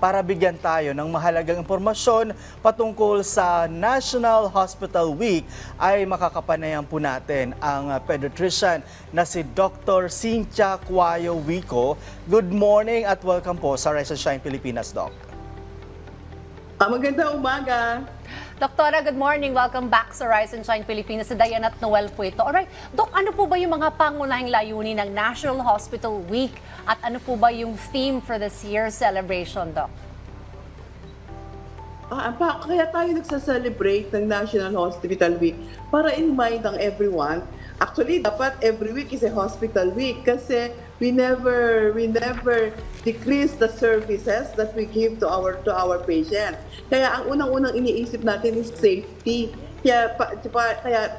para bigyan tayo ng mahalagang impormasyon patungkol sa National Hospital Week ay makakapanayan po natin ang uh, pediatrician na si Dr. Cynthia Cuayo Wico. Good morning at welcome po sa Rise and Shine Pilipinas, Doc. Ah, magandang umaga. Doktora, good morning. Welcome back sa Rise and Shine Pilipinas. Si Diana at Noel po ito. Alright, Dok, ano po ba yung mga pangunahing layunin ng National Hospital Week? At ano po ba yung theme for this year's celebration, Doc? Ah, pa, kaya tayo nagsa-celebrate ng National Hospital Week para in mind ng everyone. Actually, dapat every week is a hospital week kasi we never we never decrease the services that we give to our to our patients. Kaya ang unang-unang iniisip natin is safety. Kaya pa, pa- kaya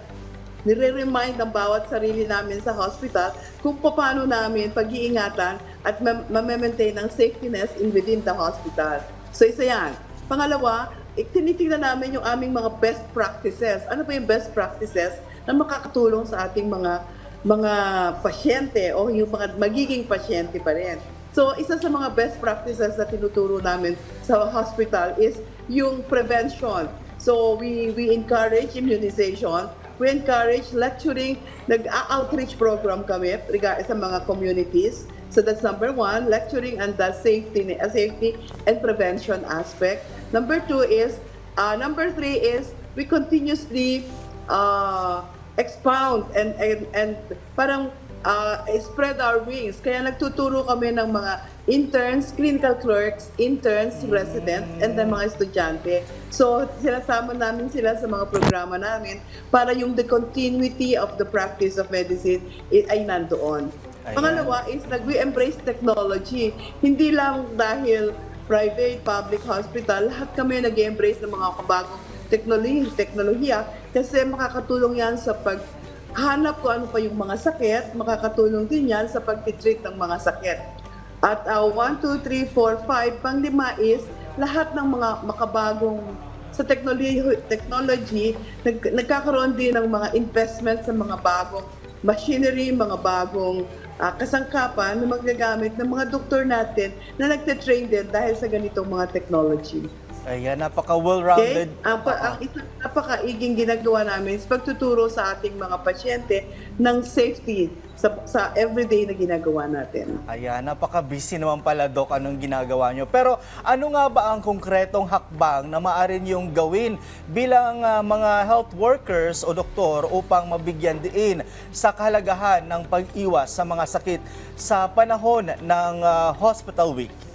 nire-remind ng bawat sarili namin sa hospital kung paano namin pag-iingatan at ma- ma-maintain ang safetyness in within the hospital. So isa yan. Pangalawa, eh, tinitingnan namin yung aming mga best practices. Ano ba yung best practices na makakatulong sa ating mga mga pasyente o yung mga magiging pasyente pa rin. So, isa sa mga best practices na tinuturo namin sa hospital is yung prevention. So, we we encourage immunization. We encourage lecturing. Nag-outreach program kami rega- sa mga communities. So that's number one, lecturing and the safety, uh, safety and prevention aspect. Number two is, uh, number three is we continuously uh, expound and, and, and parang uh, spread our wings. Kaya nagtuturo kami ng mga interns, clinical clerks, interns, residents, and then mga estudyante. So, sinasama namin sila sa mga programa namin para yung the continuity of the practice of medicine ay nandoon. Ayan. Pangalawa is nag-embrace technology. Hindi lang dahil private, public hospital, lahat kami nag-embrace ng mga kabagong teknolohiya, teknolohiya kasi makakatulong yan sa pag hanap ko ano pa yung mga sakit, makakatulong din yan sa pagtitreat ng mga sakit. At uh, 1, 2, 3, 4, 5, pang lima is lahat ng mga makabagong sa technology, technology nag, nagkakaroon din ng mga investment sa mga bagong machinery, mga bagong ah, kasangkapan na magagamit ng mga doktor natin na nagte-train din dahil sa ganitong mga technology. Ayan, napaka Okay? well-rounded. Ang, pa, ang isa napakaiging ginagawa namin is pagtuturo sa ating mga pasyente ng safety sa, sa everyday na ginagawa natin. Ayan, napaka-busy naman pala, Doc, anong ginagawa nyo. Pero ano nga ba ang konkretong hakbang na maaari niyong gawin bilang ah, mga health workers o doktor upang mabigyan din sa kahalagahan ng pag-iwas sa mga sakit sa panahon ng ah, Hospital Week?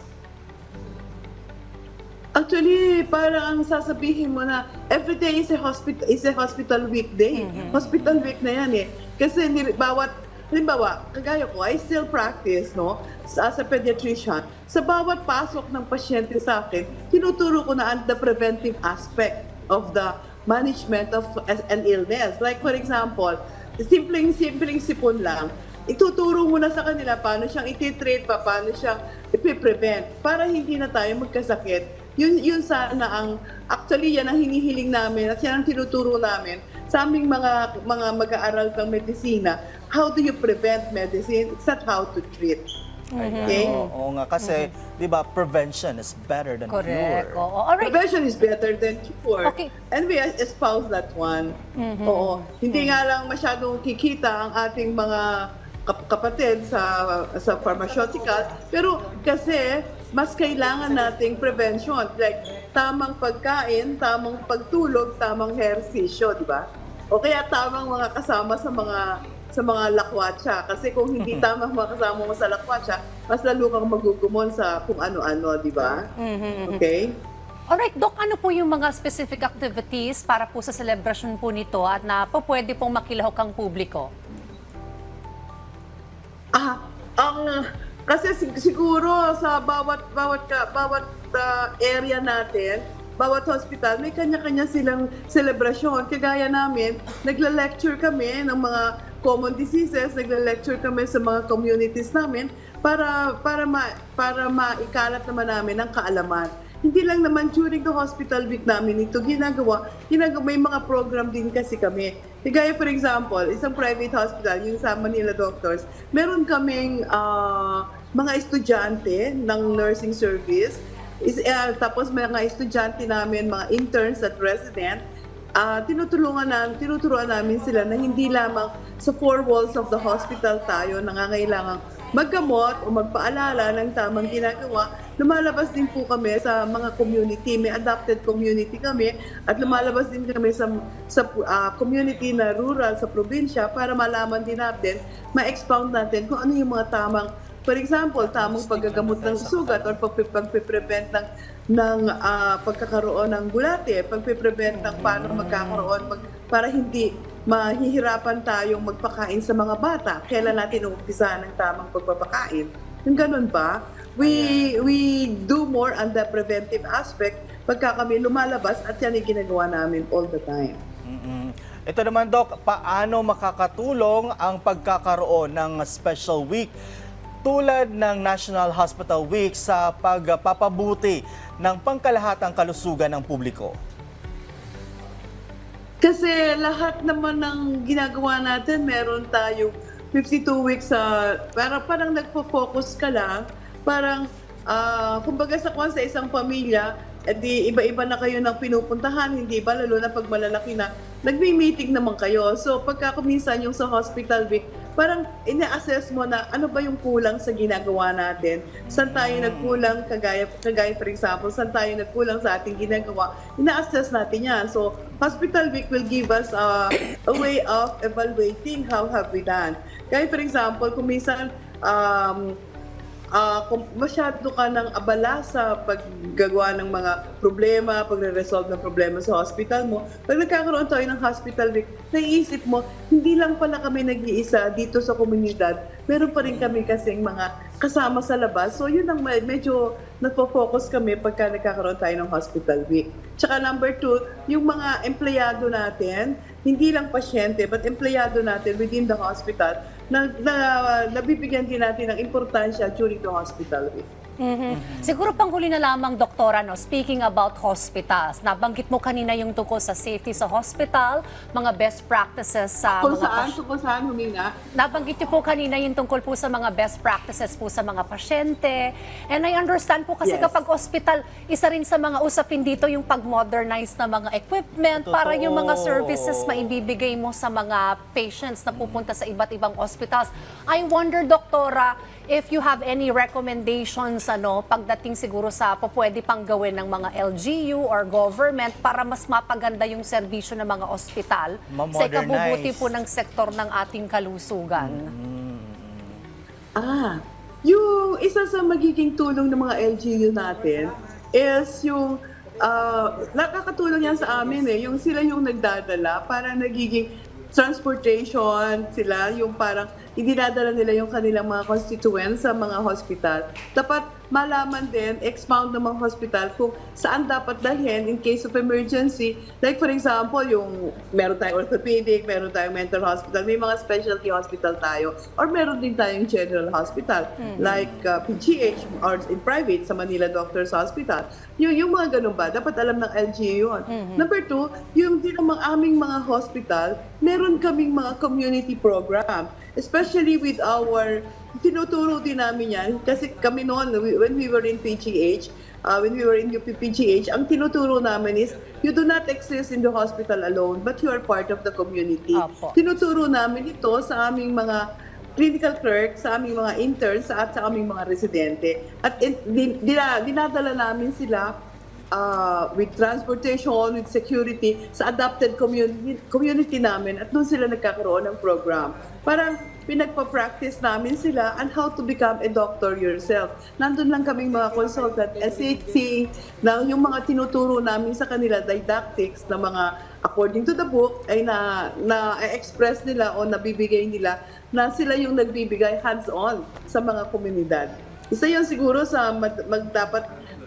Actually, parang ang sasabihin mo na every day is a hospital is a hospital weekday. Hospital week na yan eh. Kasi ni, bawat halimbawa, kagaya ko, I still practice, no, sa- as a pediatrician. Sa bawat pasok ng pasyente sa akin, tinuturo ko na ang the preventive aspect of the management of an illness. Like for example, simpleng-simpleng sipon lang, ituturo mo na sa kanila paano siyang ititreat, pa, paano siyang ipiprevent para hindi na tayo magkasakit. Yun, yun sana ang, actually yan ang hinihiling namin at yan ang tinuturo namin sa aming mga, mga mag-aaral ng medisina. How do you prevent medicine? It's not how to treat. Okay? Oo, oo nga, kasi, di ba, prevention is better than Correct. cure. Oo. Alright. Prevention is better than cure. Okay. And we espouse that one. Oo. Hindi nga lang masyadong kikita ang ating mga kap- kapatid sa sa pharmaceutical, pero kasi mas kailangan nating prevention. Like, tamang pagkain, tamang pagtulog, tamang ehersisyo, di ba? O kaya tamang mga kasama sa mga sa mga lakwatsa. Kasi kung hindi tamang mga kasama mo sa lakwatsa, mas lalo kang magugumon sa kung ano-ano, di ba? Okay? Alright, Doc, ano po yung mga specific activities para po sa celebration po nito at na po pwede pong makilahok ang publiko? Ah, ang kasi sig- siguro sa bawat bawat ka, bawat ah, area natin, bawat hospital may kanya-kanya silang selebrasyon. Kagaya namin, nagla-lecture kami ng mga common diseases, nagla-lecture kami sa mga communities namin para para ma, para maikalat naman namin ang kaalaman. Hindi lang naman during the hospital week namin ito ginagawa. ginagawa may mga program din kasi kami. Kagaya for example, isang private hospital, yung sa Manila Doctors, meron kaming ah, mga estudyante ng nursing service is, ah, tapos mga estudyante namin, mga interns at resident, ah, tinutulungan na, tinuturuan namin sila na hindi lamang sa four walls of the hospital tayo nangangailangan maggamot o magpaalala ng tamang ginagawa, lumalabas din po kami sa mga community. May adapted community kami at lumalabas din kami sa, sa ah, community na rural, sa probinsya para malaman din natin, ma-expound natin kung ano yung mga tamang For example, tamang paggagamot ng sugat or pagpe-prevent ng, ng ah, pagkakaroon ng bulate, pagpe-prevent ng paano magkakaroon, mag, para hindi mahihirapan tayong magpakain sa mga bata. Kailan natin umpisa ng tamang pagpapakain? Yung ganun ba? We, we do more on the preventive aspect pagka kami lumalabas at yan yung ginagawa namin all the time. Mm-mm. Ito naman, Doc, paano makakatulong ang pagkakaroon ng special week tulad ng National Hospital Week sa pagpapabuti ng pangkalahatang kalusugan ng publiko? Kasi lahat naman ng ginagawa natin, meron tayong 52 weeks sa, parang, parang nagpo-focus ka lang, parang, ah, kumbaga sa kwan sa isang pamilya, edi iba-iba na kayo ng pinupuntahan, hindi ba, lalo na pag malalaki na, nagmi-meeting naman kayo. So pagka kuminsan yung sa hospital week, parang ina-assess mo na ano ba yung kulang sa ginagawa natin. Saan tayo nagkulang, kagaya, kagaya for example, saan tayo nagkulang sa ating ginagawa, ina-assess natin yan. So hospital week will give us uh, a way of evaluating how have we done. Kaya for example, kung minsan um, ah kung masyado ka ng abala sa paggagawa ng mga problema, pagre-resolve ng problema sa hospital mo, pag nagkakaroon tayo ng hospital week, naiisip mo, hindi lang pala kami nag-iisa dito sa komunidad, meron pa rin kami kasing mga kasama sa labas. So yun ang med- medyo nagpo-focus kami pagka nagkakaroon tayo ng hospital week. Tsaka number two, yung mga empleyado natin, hindi lang pasyente, but empleyado natin within the hospital, na, na nabibigyan din natin ng importansya during the hospital week. Mhm. Siguro panghuli na lamang, Doktora, no, speaking about hospitals, nabanggit mo kanina yung tungkol sa safety sa hospital, mga best practices sa Kung mga saan, kung saan humina, Nabanggit niyo po kanina yung tungkol po sa mga best practices po sa mga pasyente. And I understand po kasi Yes. kapag hospital, isa rin sa mga usapin dito yung pag-modernize na mga equipment para yung mga Totoo. services maibibigay mo sa mga patients na pupunta sa iba't ibang hospitals. I wonder, Doktora, if you have any recommendations ano pagdating siguro sa po pwede pang gawin ng mga LGU or government para mas mapaganda yung serbisyo ng mga ospital sa ikabubuti po ng sektor ng ating kalusugan. Ah, yung isa sa magiging tulong ng mga LGU natin is yung ah, nakakatulong yan sa amin eh, yung sila yung nagdadala para nagiging transportation sila, yung parang idinadala nila yung kanilang mga constituents sa mga hospital. Dapat malaman din, expound ng mga hospital kung saan dapat dalhin in case of emergency. Like for example, yung meron tayong orthopedic, meron tayong mental hospital, may mga specialty hospital tayo. Or meron din tayong general hospital like uh, PGH or in private sa Manila Doctors Hospital. Yung, yung mga ganun ba, dapat alam ng LGU yun. Number two, yung din ang aming mga hospital, meron kaming mga community program. Especially with our, tinuturo din namin yan, kasi kami noon, when we were in PGH, uh, when we were in UPPGH, ang tinuturo namin is, you do not exist in the hospital alone, but you are part of the community. Apo. Tinuturo namin ito sa aming mga clinical clerk, sa aming mga interns, at sa aming mga residente. At in, din, dina- dinadala namin sila uh, with transportation, with security, sa adapted community, community namin at doon sila nagkakaroon ng program. Parang pinagpa-practice namin sila on how to become a doctor yourself. Nandun lang kaming mga consultant, SHC, na yung mga tinuturo namin sa kanila, didactics na mga according to the book, ay na, na express nila o nabibigay nila na sila yung nagbibigay hands-on sa mga komunidad. Isa yun siguro sa mag, mag- dapat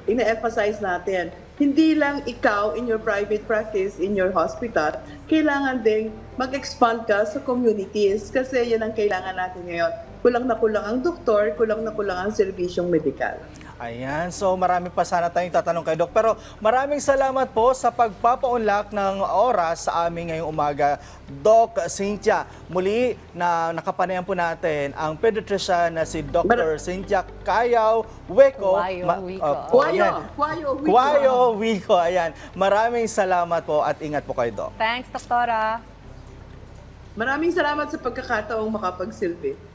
ina-emphasize natin. Hindi lang ikaw in your private practice, in your hospital, kailangan ding mag-expand ka sa communities kasi yan ang kailangan natin ngayon. Kulang na kulang ang doktor, kulang na kulang ang serbisyong medikal. Ayan, so marami pa sana tayong tatanong kay Doc. Pero maraming salamat po sa pagpapaunlak ng oras sa amin ngayong umaga. Doc Cynthia, muli na nakapanayan po natin ang pediatrician na si Dr. Cynthia Kayaw Weko. Kuwayo Wico. opo, Kuwayo, ayan. kuwayo, Wico. Kuwayo Wiko, ayan. Maraming salamat po at ingat po kayo, Doc. Thanks, Doktora. Maraming salamat sa pagkakataong makapagsilbi.